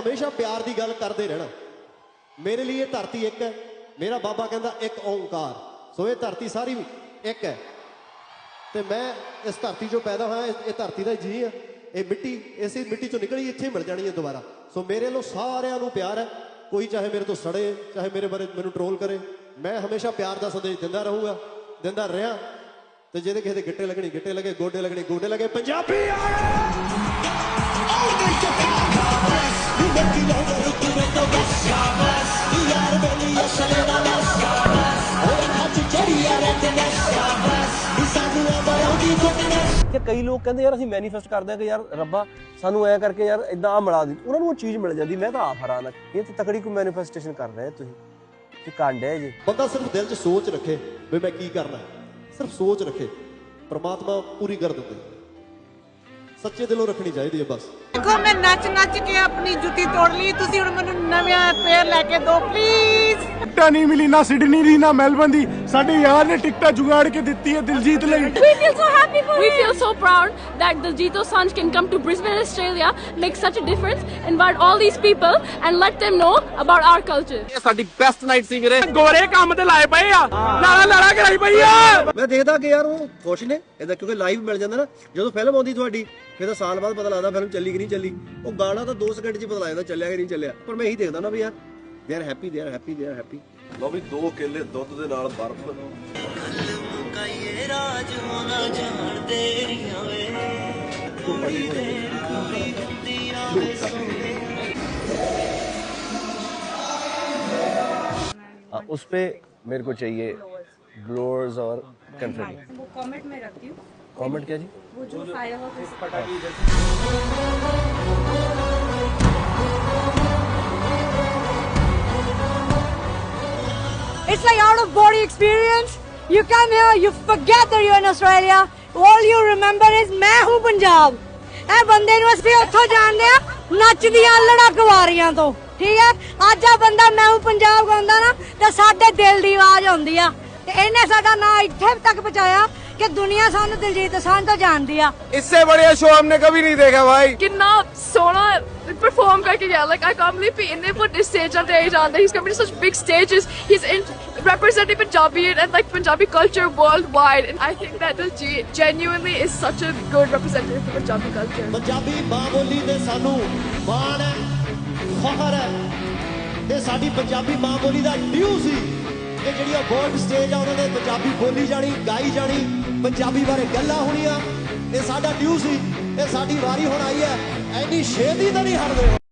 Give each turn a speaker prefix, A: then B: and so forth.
A: ਹਮੇਸ਼ਾ ਪਿਆਰ ਦੀ ਗੱਲ ਕਰਦੇ ਰਹਿਣਾ। ਮੇਰੇ ਲਈ ਇਹ ਧਰਤੀ ਇੱਕ ਹੈ। ਮੇਰਾ ਬਾਬਾ ਕਹਿੰਦਾ ਇੱਕ ਓੰਕਾਰ। ਸੋ ਇਹ ਧਰਤੀ ਸਾਰੀ ਇੱਕ ਹੈ। ਤੇ ਮੈਂ ਇਸ ਧਰਤੀ 'ਚੋਂ ਪੈਦਾ ਹੋਇਆ। ਇਹ- ਧਰਤੀ ਦਾ ਜੀ ਹੈ। ਇਹ ਮਿੱਟੀ, ਇਸੇ ਮਿੱਟੀ 'ਚੋਂ ਨਿਕਲੀ, ਇੱਥੇ ਹੀ ਮਿਲ ਜਾਣੀ ਹੈ ਦੁਬਾਰਾ। ਸੋ ਮੇਰੇ ਵੱਲੋਂ ਸਾਰਿਆਂ ਨੂੰ ਪਿਆਰ ਹੈ। ਕੋਈ ਚਾਹੇ ਮੇਰੇ ਤੋਂ ਸੜੇ, ਚਾਹੇ ਮੇਰੇ ਬਾਰੇ ਮੈਨੂੰ ਟਰੋਲ ਕਰੇ। ਮੈਂ ਹਮੇਸ਼ਾ ਪਿਆਰ ਦਾ ਸੰਦੇਸ਼ ਦਿੰਦਾ ਰਹੂੰਗਾ, ਦਿੰਦਾ ਰਿਹਾ। ਤੇ ਜਿਹਦੇ ਕਿਸੇ ਦੇ ਗਿੱਟੇ ਲੱਗਣੀ, ਗਿੱਟੇ ਲੱਗੇ, ਗੋਡੇ ਲੱਗਣੇ, ਗੋਡੇ ਲੱਗੇ, ਪੰਜਾਬੀ ਆਏ
B: ਕਿ ਕਈ ਲੋਕ ਕਹਿੰਦੇ ਯਾਰ ਅਸੀਂ ਮੈਨੀਫੈਸਟ ਕਰਦੇ ਆ ਕਿ ਯਾਰ ਰੱਬਾ, ਸਾਨੂੰ ਐ ਕਰਕੇ ਯਾਰ ਇਦਾਂ ਆ ਮਿਲਾ ਦੀ ਉਹਨਾਂ ਨੂੰ ਉਹ ਚੀਜ਼ ਮਿਲ ਜਾਂਦੀ, ਮੈਂ ਤਾਂ ਆਪ ਹੈਰਾਨ ਆ ਇਹ ਤਾਂ ਤਕੜੀ ਕੋਈ ਮੈਨੀਫੈਸਟੇਸ਼ਨ ਕਰ ਰਹੇ ਤੁਸੀਂ? ਕਿ ਕਾਂਡੇ ਜੀ
A: ਬੰਦਾ ਸਿਰਫ ਦਿਲ 'ਚ ਸੋਚ ਰੱਖੇ ਵੀ ਮੈਂ ਕੀ ਕਰਨਾ ਸਿਰਫ ਸੋਚ ਰੱਖੇ, ਪ੍ਰਮਾਤਮਾ ਪੂਰੀ ਕਰ ਦਿੰਦੇ ਸੱਚੇ ਦਿਲੋਂ ਰੱਖਣੀ ਚਾਹੀਦੀ ਹੈ ਬਸ।
C: ਦੇਖੋ ਮੈਂ ਨੱਚ ਨੱਚ ਕੇ ਆਪਣੀ ਜੁੱਤੀ ਤੋੜ ਲਈ। ਤੁਸੀਂ ਹੁਣ ਮੈਨੂੰ ਨਵਿਆਂ ਪੇਅਰ ਲੈ ਕੇ ਦਿਓ ਪਲੀਜ਼
D: ਟਿਕਟਾਂ ਨਹੀਂ ਮਿਲੀ ਨਾ ਸਿਡਨੀ ਦੀ ਨਾ ਮੈਲਬਨ ਦੀ। ਸਾਡੇ ਯਾਰ ਨੇ ਟਿਕਟਾਂ ਜੁਗਾੜ ਕੇ ਦਿੱਤੀ ਹੈ ਦਿਲਜੀਤ ਲਈ।
E: We feel so happy for We feel so proud that Diljit Dosanjh can come to Brisbane, Australia, make such a difference, invite all these people and let them know about our culture.
F: ਇਹ ਸਾਡੀ best night ਸੀ ਵੀਰੇ। ਗੋਰੇ ਕੰਮ ਤੇ ਲਾਏ ਪਏ ਆ। ਲਾਲਾ ਲਾਲਾ ਕਰਾਈ ਪਈ ਆ।
B: ਮੈਂ ਦੇਖਦਾ ਕਿ ਯਾਰ ਉਹ ਖੁਸ਼ ਨੇ ਇਹਦਾ ਕਿਉਂਕਿ ਲਾਈਵ ਮਿਲ ਜਾਂਦਾ ਨਾ। ਜਦੋਂ ਫਿਲਮ ਆਉਂਦੀ ਤੁਹਾਡੀ ਫਿਰ ਤਾਂ ਸਾਲ ਬਾਅਦ ਪਤਾ ਲੱਗਦਾ ਫਿਲਮ ਚੱਲੀ ਕਿ ਨਹੀਂ ਚੱਲੀ। ਉਹ ਗਾਣਾ ਤਾਂ 2 ਸਕਿੰਟ 'ਚ ਹੀ ਪਤਾ ਲੱਗ ਜਾਂਦਾ ਚੱਲਿਆ ਕਿ ਨਹੀਂ ਚੱਲਿਆ। ਪਰ ਮੈਂ ਇਹੀ ਦੇਖਦਾ ਨਾ ਵੀ ਯਾਰ they are happy they are happy they are happy
G: ਲਓ ਵੀ ਦੋ ਕੇਲੇ ਦੁੱਧ ਦੇ ਨਾਲ ਬਰਫ਼
B: आ, उस पे मेरे को चाहिए ब्लोअर्स और कंफर्ट
H: वो कमेंट में रखती हूँ
B: कमेंट क्या जी
H: वो जो fire work
I: It's like out of body experience. You come here, you forget that you're in Australia. All you remember is ਮੈਂ ਹੂੰ ਪੰਜਾਬ ਇਹ ਬੰਦੇ ਨੂੰ ਅਸੀਂ ਉੱਥੋਂ ਜਾਣਦੇ ਆ ਨੱਚਦੀਆਂ ਲੜਕਵਾਰੀਆਂ ਤੋਂ ਠੀਕ ਹੈ ਅੱਜ ਆ ਬੰਦਾ ਮੈਂ ਹੂੰ ਪੰਜਾਬ ਗਾਉਂਦਾ ਨਾ ਤੇ ਸਾਡੇ ਦਿਲ ਦੀ ਆਵਾਜ਼ ਆਉਂਦੀ ਆ ਤੇ ਇਹਨੇ ਸਾਡਾ ਨਾਂ ਇੱਥੇ ਤੱਕ ਪਹੁੰਚਾਇਆ ਕਿ ਦੁਨੀਆ ਸਾਨੂੰ ਦਿਲਜੀਤ ਦੋਸਾਂਝ ਤੋਂ ਜਾਣਦੀ ਆ
F: इससे बढ़िया शो हमने कभी नहीं देखा भाई
E: कितना सोना perform करके गया like I can't believe he इन्हें put this stage on stage on he's coming to such big stages he's in representing Punjabi and like Punjabi culture worldwide and I think that Diljit genuinely is such a good representative for Punjabi culture
A: Punjabi ਮਾਂ ਬੋਲੀ ਤੇ ਸਾਨੂੰ ਮਾਣ ਹੈ ਫਖਰ ਹੈ ਤੇ ਸਾਡੀ ਪੰਜਾਬੀ ਮਾਂ ਬੋਲੀ ਦਾ ਡਿਊ ਸੀ ਕਿ ਜਿਹੜੀ ਉਹ ਵਰਲਡ ਸਟੇਜ ਆ ਉਹਨਾਂ ਦੇ ਪੰਜਾਬੀ ਬੋਲੀ ਜਾਣੀ ਗਾਈ ਜਾਣੀ ਪੰਜਾਬੀ ਬਾਰੇ ਗੱਲਾਂ ਹੋਣੀਆਂ ਇਹ ਸਾਡਾ ਡਿਊ ਸੀ, ਇਹ ਸਾਡੀ ਵਾਰੀ ਹੁਣ ਆਈ ਹੈ। ਐਨੀ ਛੇਤੀ ਤਾਂ ਨਹੀਂ ਹਟਦੇ।